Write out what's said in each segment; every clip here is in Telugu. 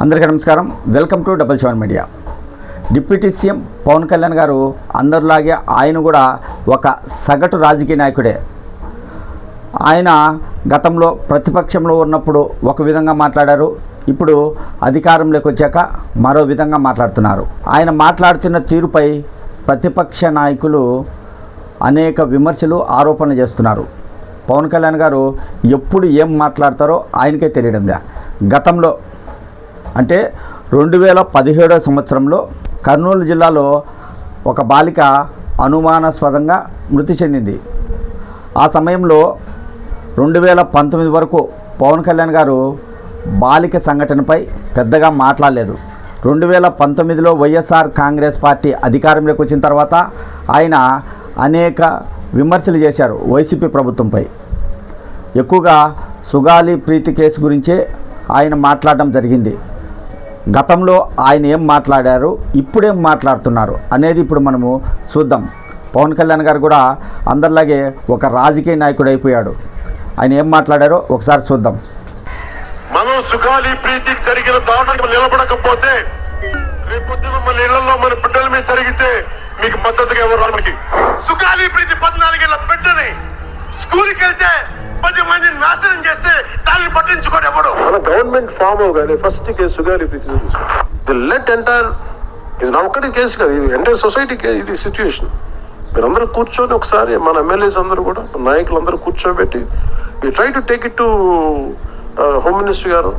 అందరికీ నమస్కారం. Welcome to double seven media. Deputy CM Pawan Kalyan garu అందరిలాగే ఆయన కూడా ఒక సగటు రాజకీయ నాయకుడే. ఆయన గతంలో ప్రతిపక్షంలో ఉన్నప్పుడు ఒక విధంగా మాట్లాడారు. ఇప్పుడు అధికారంలోకి వచ్చాక మరో విధంగా మాట్లాడుతున్నారు. ఆయన మాట్లాడుతున్న తీరుపై ప్రతిపక్ష నాయకులు అనేక విమర్శలు ఆరోపణలు చేస్తున్నారు. పవన్ కళ్యాణ్ గారు ఎప్పుడు ఏం మాట్లాడతారో ఆయనకే తెలియడం లే. గతంలో అంటే రెండు వేల పదిహేడో సంవత్సరంలో కర్నూలు జిల్లాలో ఒక బాలిక అనుమానాస్పదంగా మృతి చెందింది. ఆ సమయంలో రెండు వేల పంతొమ్మిది వరకు పవన్ కళ్యాణ్ గారు బాలిక సంఘటనపై పెద్దగా మాట్లాడలేదు. రెండు వేల పంతొమ్మిదిలో వైఎస్ఆర్ కాంగ్రెస్ పార్టీ అధికారంలోకి వచ్చిన తర్వాత ఆయన అనేక విమర్శలు చేశారు వైసీపీ ప్రభుత్వంపై. ఎక్కువగా సుగాలి ప్రీతి కేసు గురించే ఆయన మాట్లాడడం జరిగింది. గతంలో ఆయన ఏం మాట్లాడారు ఇప్పుడేం మాట్లాడుతున్నారు అనేది ఇప్పుడు మనము చూద్దాం. పవన్ కళ్యాణ్ గారు కూడా అందరిలాగే ఒక రాజకీయ నాయకుడు అయిపోయాడు. ఆయన ఏం మాట్లాడారో ఒకసారి చూద్దాం. మనం సుఖాలి ప్రీతికి జరిగిన దారుణం నిలబడకపోతే రేపొద్దు మన ఇళ్ళలో మన బిడ్డల మీద జరిగితే మీకు మద్దతుగా ఎవరు రావడానికి సుఖాలి ప్రీతి పద్నాలుగేళ్ళ బిడ్డని. స్కూల్కి వెళ్తే పది మందిని నాశనం చేస్తే దాన్ని పట్టించుకోడు ఎవడు. మన గవర్నమెంట్ ఫామ్ అవగానే ఫస్ట్ కేసు ఇది లెట్ ఎంటైర్ ఇది నా ఒక్కటి కేసు కాదు ఇది ఎంటైర్ సొసైటీ ఇది సిచ్యువేషన్ మీరందరూ కూర్చొని ఒకసారి మన ఎమ్మెల్యేస్ అందరూ కూడా నాయకులు అందరూ కూర్చోబెట్టి ఈ try to take it to home minister garu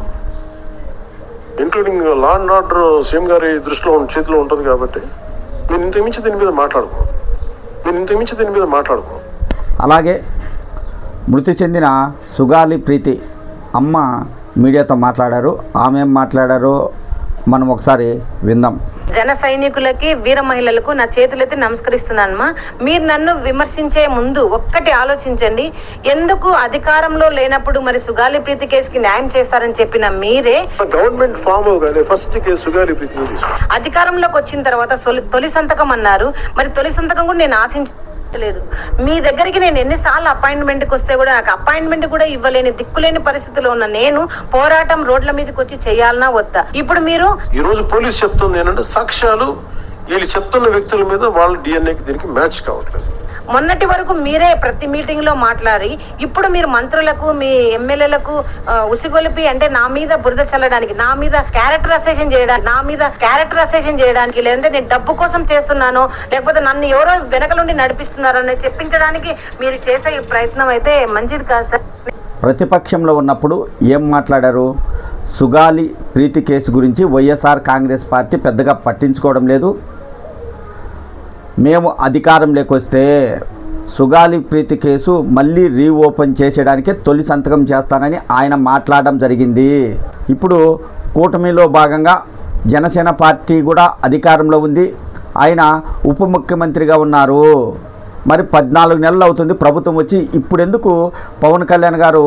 including law and order CM గారి దృష్టిలో ఉన్న చేతిలో ఉంటుంది కాబట్టి మీరు ఇంత మించి దీని మీద మాట్లాడుకో మీరు ఇంత మించి దీని మీద మాట్లాడుకో అలాగే మృతి చెందిన సుగాలి ప్రీతి అమ్మ మీడియాతో మాట్లాడారు. ఆమె ఏం మాట్లాడారో మనం ఒకసారి విందాం. జన సైనికులకి వీర మహిళలకు నా చేతులెత్తి నమస్కరిస్తున్నానమ్మా. మీరు నన్ను విమర్శించే ముందు ఒక్కటి ఆలోచించండి. ఎందుకు అధికారంలో లేనప్పుడు మరి సుగాలి ప్రీతి కేసుకి న్యాయం చేస్తారని చెప్పిన మీరే గవర్నమెంట్ ఫామ్ ఫస్ట్ కేసు గారి ప్రీతి అధికారంలోకి వచ్చిన తర్వాత తొలి సంతకం అన్నారు మరి తొలి సంతకం కూడా నేను లేదు మీ దగ్గరికి నేను ఎన్నిసార్లు అపాయింట్మెంట్కి వస్తే కూడా నాకు అపాయింట్మెంట్ కూడా ఇవ్వలేని దిక్కులేని పరిస్థితిలో ఉన్న నేను పోరాటం రోడ్ల మీదకి వచ్చి చేయాలనా వద్దా. ఇప్పుడు మీరు ఈ రోజు పోలీస్ చెప్తుంది ఏంటంటే సాక్ష్యాలు వీళ్ళు చెప్తున్న వ్యక్తుల మీద వాళ్ళ డిఎన్ఏకి దీనికి మ్యాచ్ కావట్లేదు. మొన్నటి వరకు మీరే ప్రతి మీటింగ్లో మాట్లాడి ఇప్పుడు మీరు మంత్రులకు మీ ఎమ్మెల్యేలకు ఉసిగొలిపి అంటే నా మీద బురద చల్లడానికి నా మీద క్యారెక్టర్ అసెషన్ చేయడానికి నా మీద క్యారెక్టర్ అసెషన్ చేయడానికి లేదంటే నేను డబ్బు కోసం చేస్తున్నాను లేకపోతే నన్ను ఎవరో వెనకలుండి నడిపిస్తున్నారని చెప్పించడానికి మీరు చేసే ఈ ప్రయత్నం అయితే మంచిది కాదు సార్. ప్రతిపక్షంలో ఉన్నప్పుడు ఏం మాట్లాడారు? సుగాలి ప్రీతి కేసు గురించి వైఎస్ఆర్ కాంగ్రెస్ పార్టీ పెద్దగా పట్టించుకోవడం లేదు. మేము అధికారంలోకి వస్తే సుగాలి ప్రీతి కేసు మళ్ళీ రీఓపెన్ చేసేయడానికి తొలి సంతకం చేస్తానని ఆయన మాట్లాడడం జరిగింది. ఇప్పుడు కూటమిలో భాగంగా జనసేన పార్టీ కూడా అధికారంలో ఉంది. ఆయన ఉప ముఖ్యమంత్రిగా ఉన్నారు. మరి పద్నాలుగు నెలలు అవుతుంది. ప్రభుత్వం వచ్చి ఇప్పుడెందుకు పవన్ కళ్యాణ్ గారు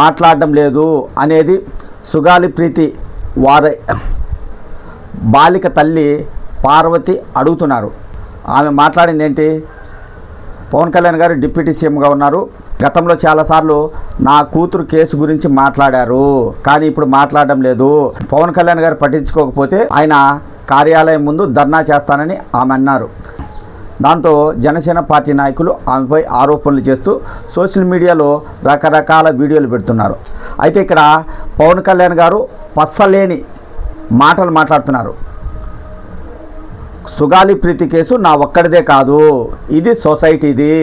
మాట్లాడడం లేదు అనేది సుగాలి ప్రీతి వారి బాలిక తల్లి పార్వతి అడుగుతున్నారు. ఆమె మాట్లాడింది ఏంటి? పవన్ కళ్యాణ్ గారు డిప్యూటీ సీఎంగా ఉన్నారు. గతంలో చాలాసార్లు నా కూతురు కేసు గురించి మాట్లాడారు. కానీ ఇప్పుడు మాట్లాడడం లేదు. పవన్ కళ్యాణ్ గారు పట్టించుకోకపోతే ఆయన కార్యాలయం ముందు ధర్నా చేస్తానని ఆమె అన్నారు. దాంతో జనసేన పార్టీ నాయకులు ఆమెపై ఆరోపణలు చేస్తూ సోషల్ మీడియాలో రకరకాల వీడియోలు పెడుతున్నారు. అయితే ఇక్కడ పవన్ కళ్యాణ్ గారు పచ్చలేని మాటలు మాట్లాడుతున్నారు. సుగాలి ప్రీతి కేసు నా ఒక్కడిదే కాదు. ఇది సొసైటీది.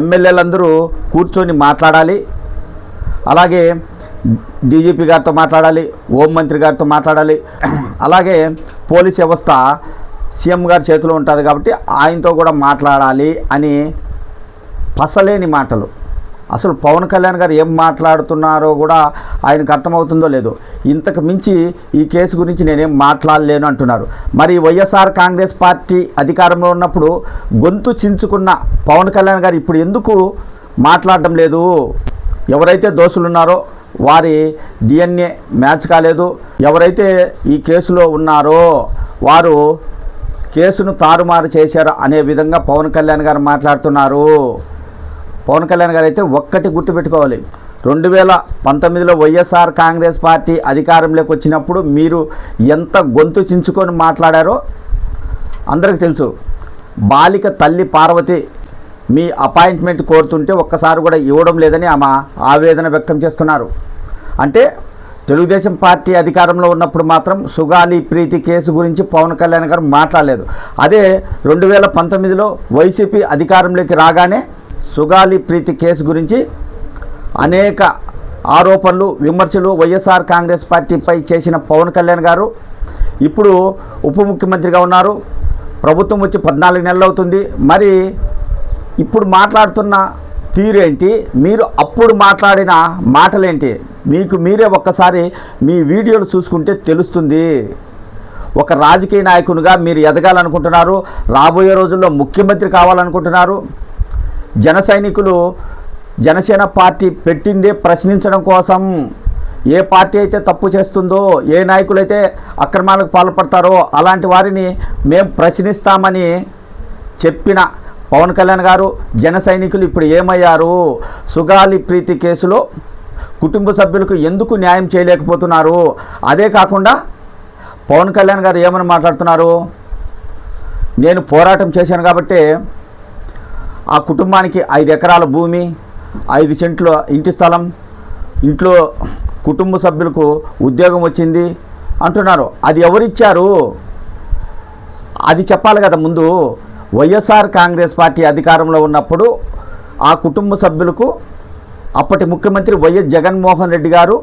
ఎమ్మెల్యేలందరూ కూర్చొని మాట్లాడాలి. అలాగే డీజీపీ గారితో మాట్లాడాలి హోంమంత్రి గారితో మాట్లాడాలి. అలాగే పోలీస్ వ్యవస్థ సీఎం గారి చేతిలో ఉంటుంది కాబట్టి ఆయనతో కూడా మాట్లాడాలి అని పసలేని మాటలు. అసలు పవన్ కళ్యాణ్ గారు ఏం మాట్లాడుతున్నారో కూడా ఆయనకు అర్థమవుతుందో లేదో. ఇంతకు మించి ఈ కేసు గురించి నేనేం మాట్లాడలేను అంటున్నారు. మరి వైఎస్ఆర్ కాంగ్రెస్ పార్టీ అధికారంలో ఉన్నప్పుడు గొంతు చించుకున్న పవన్ కళ్యాణ్ గారు ఇప్పుడు ఎందుకు మాట్లాడడం లేదు? ఎవరైతే దోషులు ఉన్నారో వారి డిఎన్ఏ మ్యాచ్ కాలేదు. ఎవరైతే ఈ కేసులో ఉన్నారో వారు కేసును తారుమారు చేశారు అనే విధంగా పవన్ కళ్యాణ్ గారు మాట్లాడుతున్నారు. పవన్ కళ్యాణ్ గారు అయితే ఒక్కటి గుర్తుపెట్టుకోవాలి. రెండు వేల పంతొమ్మిదిలో వైఎస్ఆర్ కాంగ్రెస్ పార్టీ అధికారంలోకి వచ్చినప్పుడు మీరు ఎంత గొంతు చించుకొని మాట్లాడారో అందరికి తెలుసు. బాలిక తల్లి పార్వతి మీ అపాయింట్మెంట్ కోరుతుంటే ఒక్కసారి కూడా ఇవ్వడం లేదని ఆమె ఆవేదన వ్యక్తం చేస్తున్నారు. అంటే తెలుగుదేశం పార్టీ అధికారంలో ఉన్నప్పుడు మాత్రం సుగాలి ప్రీతి కేసు గురించి పవన్ కళ్యాణ్ గారు మాట్లాడలేదు. అదే రెండు వేల పంతొమ్మిదిలో వైసీపీ అధికారంలోకి రాగానే సుగాలి ప్రీతి కేసు గురించి అనేక ఆరోపణలు విమర్శలు వైఎస్ఆర్ కాంగ్రెస్ పార్టీపై చేసిన పవన్ కళ్యాణ్ గారు. ఇప్పుడు ఉప ముఖ్యమంత్రిగా ఉన్నారు. ప్రభుత్వం వచ్చి పద్నాలుగు నెలలు అవుతుంది. మరి ఇప్పుడు మాట్లాడుతున్న తీరేంటి? మీరు అప్పుడు మాట్లాడిన మాటలేంటి? మీకు మీరే ఒక్కసారి మీ వీడియోలు చూసుకుంటే తెలుస్తుంది. ఒక రాజకీయ నాయకునిగా మీరు ఎదగాలనుకుంటున్నారు. రాబోయే రోజుల్లో ముఖ్యమంత్రి కావాలనుకుంటున్నారు. జన సైనికులు జనసేన పార్టీ పెట్టిందే ప్రశ్నించడం కోసం ఏ పార్టీ అయితే తప్పు చేస్తుందో ఏ నాయకులైతే అక్రమాలకు పాల్పడతారో అలాంటి వారిని మేము ప్రశ్నిస్తామని చెప్పిన పవన్ కళ్యాణ్ గారు జన సైనికులు ఇప్పుడు ఏమయ్యారు? సుగాలి ప్రీతి కేసులో కుటుంబ సభ్యులకు ఎందుకు న్యాయం చేయలేకపోతున్నారు? అదే కాకుండా పవన్ కళ్యాణ్ గారు ఏమని మాట్లాడుతున్నారు? నేను పోరాటం చేశాను కాబట్టి ఆ కుటుంబానికి ఐదు ఎకరాల భూమి ఐదు సెంట్ల ఇంటి స్థలం ఇంట్లో కుటుంబ సభ్యులకు ఉద్యోగం వచ్చింది అంటున్నారు. అది ఎవరిచ్చారు? అది చెప్పాలి కదా ముందు. వైఎస్ఆర్ కాంగ్రెస్ పార్టీ అధికారంలో ఉన్నప్పుడు ఆ కుటుంబ సభ్యులకు అప్పటి ముఖ్యమంత్రి వైఎస్ జగన్మోహన్ రెడ్డి గారు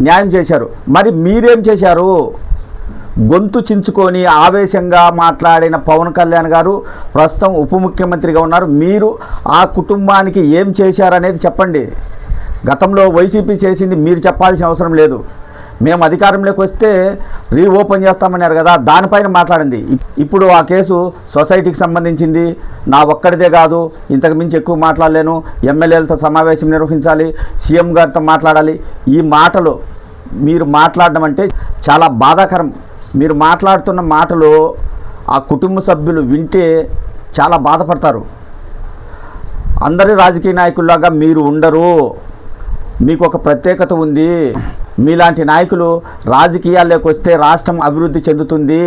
న్యాయం చేశారు. మరి మీరేం చేశారు? గొంతు చించుకొని ఆవేశంగా మాట్లాడిన పవన్ కళ్యాణ్ గారు ప్రస్తుతం ఉప ముఖ్యమంత్రిగా ఉన్నారు. మీరు ఆ కుటుంబానికి ఏం చేశారనేది చెప్పండి. గతంలో వైసీపీ చేసింది మీరు చెప్పాల్సిన అవసరం లేదు. మేము అధికారంలోకి వస్తే రీఓపెన్ చేస్తామన్నారు కదా దానిపైన మాట్లాడింది ఇప్పుడు ఆ కేసు సొసైటీకి సంబంధించింది నా ఒక్కడిదే కాదు ఇంతకు మించి ఎక్కువ మాట్లాడలేను. ఎమ్మెల్యేలతో సమావేశం నిర్వహించాలి సీఎం గారితో మాట్లాడాలి. ఈ మాటలు మీరు మాట్లాడడం అంటే చాలా బాధాకరం. మీరు మాట్లాడుతున్న మాటలు ఆ కుటుంబ సభ్యులు వింటే చాలా బాధపడతారు. అందరి రాజకీయ నాయకుల్లాగా మీరు ఉండరు. మీకు ఒక ప్రత్యేకత ఉంది. మీలాంటి నాయకులు రాజకీయాల్లోకి వస్తే రాష్ట్రం అభివృద్ధి చెందుతుంది.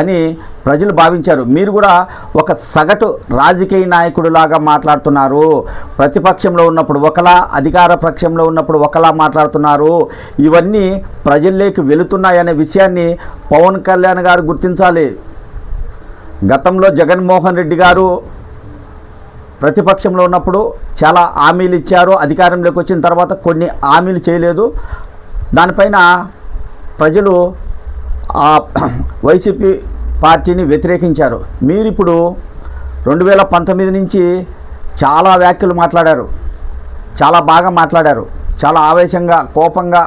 అని ప్రజలు భావించారు. మీరు కూడా ఒక సగటు రాజకీయ నాయకుడిలాగా మాట్లాడుతున్నారు. ప్రతిపక్షంలో ఉన్నప్పుడు ఒకలా అధికార పక్షంలో ఉన్నప్పుడు ఒకలా మాట్లాడుతున్నారు. ఇవన్నీ ప్రజల్లోకి వెళుతున్నాయనే విషయాన్ని పవన్ కళ్యాణ్ గారు గుర్తించాలి. గతంలో జగన్మోహన్ రెడ్డి గారు ప్రతిపక్షంలో ఉన్నప్పుడు చాలా హామీలు ఇచ్చారు. అధికారంలోకి వచ్చిన తర్వాత కొన్ని హామీలు చేయలేదు. దానిపైన ప్రజలు ఆ వైసీపీ పార్టీని వ్యతిరేకించారు. మీరు ఇప్పుడు రెండు వేల పంతొమ్మిది నుంచి చాలా వ్యాఖ్యలు మాట్లాడారు. చాలా బాగా మాట్లాడారు. చాలా ఆవేశంగా కోపంగా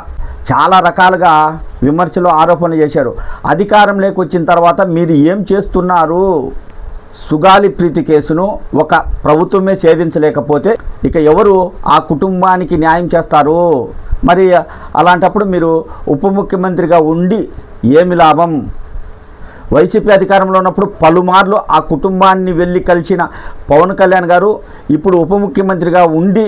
చాలా రకాలుగా విమర్శలు ఆరోపణలు చేశారు. అధికారంలోకి వచ్చిన తర్వాత మీరు ఏం చేస్తున్నారు? సుగాలి ప్రీతి కేసును ఒక ప్రభుత్వమే ఛేదించలేకపోతే ఇక ఎవరు ఆ కుటుంబానికి న్యాయం చేస్తారు? మరి అలాంటప్పుడు మీరు ఉప ముఖ్యమంత్రిగా ఉండి ఏమి లాభం? వైసీపీ అధికారంలో ఉన్నప్పుడు పలుమార్లు ఆ కుటుంబాన్ని వెళ్ళి కలిసిన పవన్ కళ్యాణ్ గారు ఇప్పుడు ఉప ముఖ్యమంత్రిగా ఉండి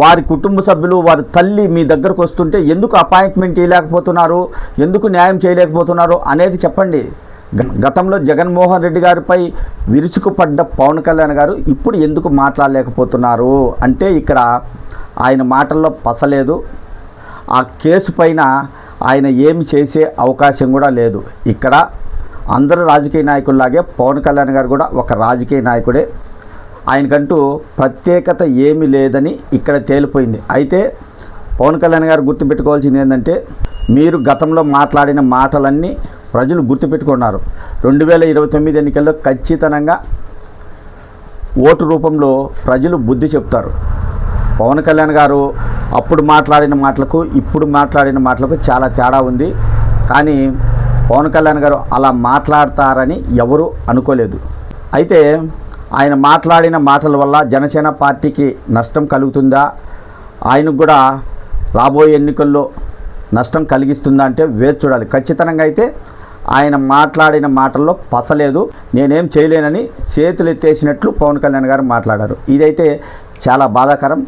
వారి కుటుంబ సభ్యులు వారి తల్లి మీ దగ్గరకు వస్తుంటే ఎందుకు అపాయింట్మెంట్ ఇవ్వలేకపోతున్నారు ఎందుకు న్యాయం చేయలేకపోతున్నారు అనేది చెప్పండి. గతంలో జగన్మోహన్ రెడ్డి గారిపై విరుచుకుపడ్డ పవన్ కళ్యాణ్ గారు ఇప్పుడు ఎందుకు మాట్లాడలేకపోతున్నారు? అంటే ఇక్కడ ఆయన మాటల్లో పసలేదు. ఆ కేసు పైన ఆయన ఏమి చేసే అవకాశం కూడా లేదు. ఇక్కడ అందరూ రాజకీయ నాయకుల్లాగే పవన్ కళ్యాణ్ గారు కూడా ఒక రాజకీయ నాయకుడే. ఆయనకంటూ ప్రత్యేకత ఏమీ లేదని ఇక్కడ తేలిపోయింది. అయితే పవన్ కళ్యాణ్ గారు గుర్తుపెట్టుకోవాల్సింది ఏంటంటే మీరు గతంలో మాట్లాడిన మాటలన్నీ ప్రజలు గుర్తుపెట్టుకున్నారు. రెండు వేల ఇరవై తొమ్మిది ఎన్నికల్లో ఖచ్చితంగా ఓటు రూపంలో ప్రజలు బుద్ధి చెప్తారు. పవన్ కళ్యాణ్ గారు అప్పుడు మాట్లాడిన మాటలకు ఇప్పుడు మాట్లాడిన మాటలకు చాలా తేడా ఉంది. కానీ పవన్ కళ్యాణ్ గారు అలా మాట్లాడతారని ఎవరు అనుకోలేదు. అయితే ఆయన మాట్లాడిన మాటల వల్ల జనసేన పార్టీకి నష్టం కలుగుతుందా? ఆయనకు కూడా రాబోయే ఎన్నికల్లో నష్టం కలిగిస్తుందా అంటే వేచి చూడాలి. ఖచ్చితంగా అయితే ఆయన మాట్లాడిన మాటల్లో పసలేదు. నేనేం చేయలేనని చేతులు ఎత్తేసినట్లు పవన్ కళ్యాణ్ గారు మాట్లాడారు. ఇదైతే చాలా బాధాకరం.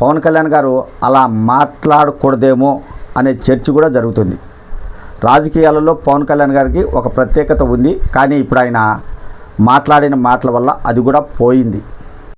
పవన్ కళ్యాణ్ గారు అలా మాట్లాడకూడదేమో అనే చర్చ కూడా జరుగుతుంది. రాజకీయాలలో పవన్ కళ్యాణ్ గారికి ఒక ప్రత్యేకత ఉంది. కానీ ఇప్పుడు ఆయన మాట్లాడిన మాటల వల్ల అది కూడా పోయింది.